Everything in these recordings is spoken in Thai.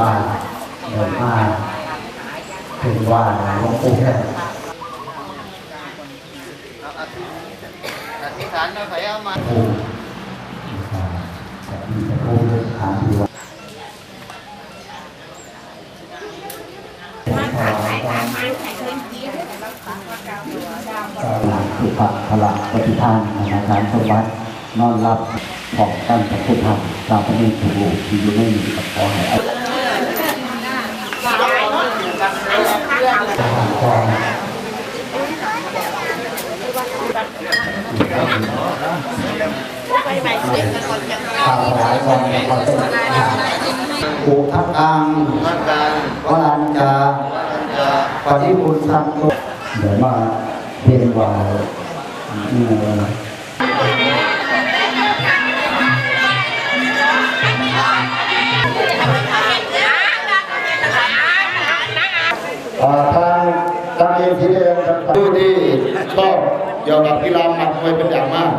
มานเดินมาถึงว่าหลวงปู่แค่อธิษฐานเราไปเอามาปู่แต่มีแต่ปู่ถามที่ว่าหลังคือพระพละปฏิทานธนาคารสมบัตินอนรับของตั้งพระพุทธธรรมตามพระเนตรถูกที่อยู่ในนี้กับขอให้ ปูทับอังท่านการวรัญจาปฏิบุญสังโฆเดี๋ยวมาเรียนว่า ชอบเกี่ยวกับกีฬาหมัดมวยเป็นอย่างมาก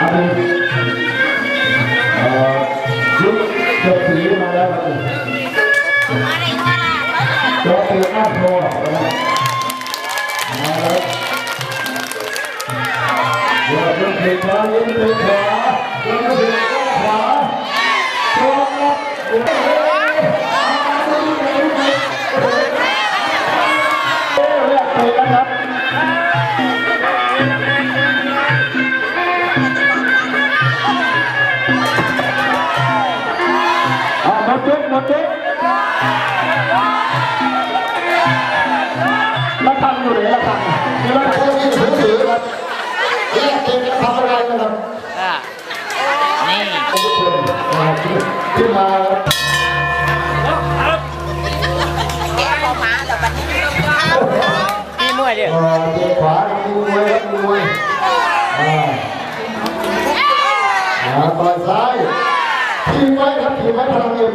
อันนี้เอ่อยุคเศรษฐีมาแล้วครับโจ๊กเตือนหน้าโทรนะครับ หมดจุดหมดจุดละคังอยู่ไหนละคังมีละคังมีถือถือครับเรียกเองจะทำอะไรนะครับนี่ขึ้นมาพี่มวยดิเอ่อเตะขวามีมวยครับมีมวยอ่าอ่าต่อยซ้ายทีมไว้ครับทีมไว้พลังเอ็ม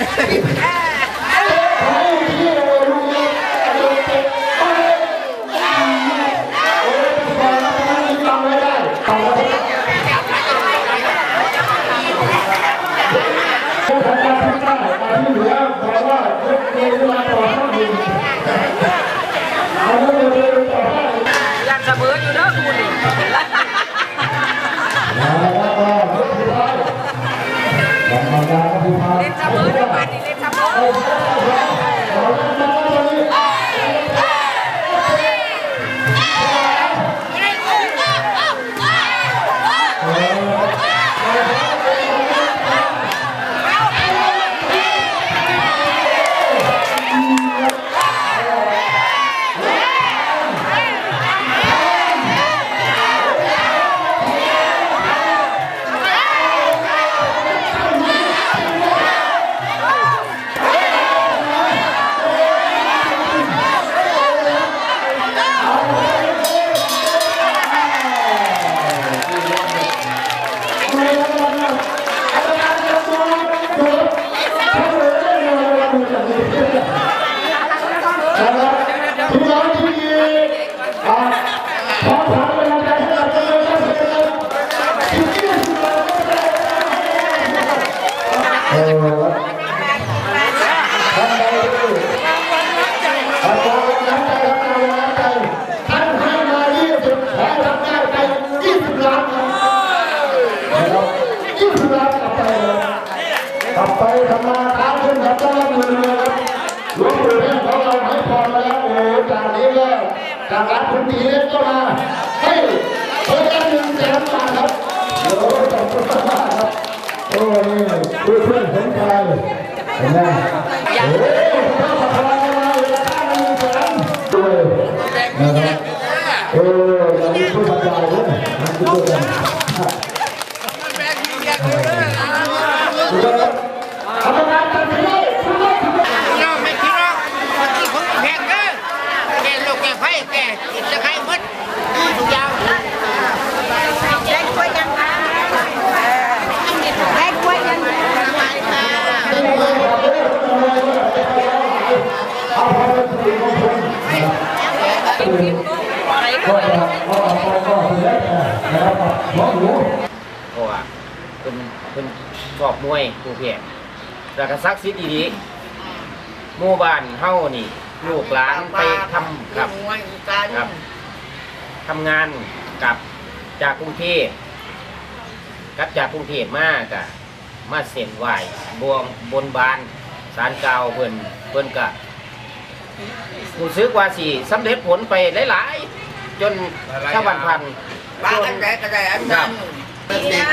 Happy birthday! ล่ จากนี้ก็จากร้านคุณตีเล็กก็มาให้คนละหนึ่งแสนบาทครับโอ้ขอบคุณมากครับโอ้นี่เพื่อนเพื่อนสนใจเห็นไหมโอ้โหพระประธานมาเลยราคาหนึ่งแสนด้วยนะครับเอออย่างนี้ผู้บรรยายด้วยนะผู้บรรยายทำงานตัดสินเลยคุณเลยคุณเลย เราไม่คิดหรอกคนที่ผมแพงเด้อแกโลกแกไฟแกกินจะใครมดทุกอย่าง ได้กล้วยยังคะได้กล้วยยังคะ ก็จะก็ก็ก็คือแล้วแต่นะครับหมอหนูเพราะว่าเป็นเป็นชอบมวยผู้เพียรแล้วก็ซักซิดดีๆหมู่บ้านเฮานี่ ลูกหลานไปทำครับครับทำงานกับจากกรุงเทพกลับจากกรุงเทพมากอะมาเส้นไหวบวงบนบานสารเก่าเพิ่นเพิ่นกะรู้สึกว่าสิสำเร็จผลไปหลายๆ จนชาวบ้านพัน บ้านอันใดก็ได้อันนั้นเนี่ย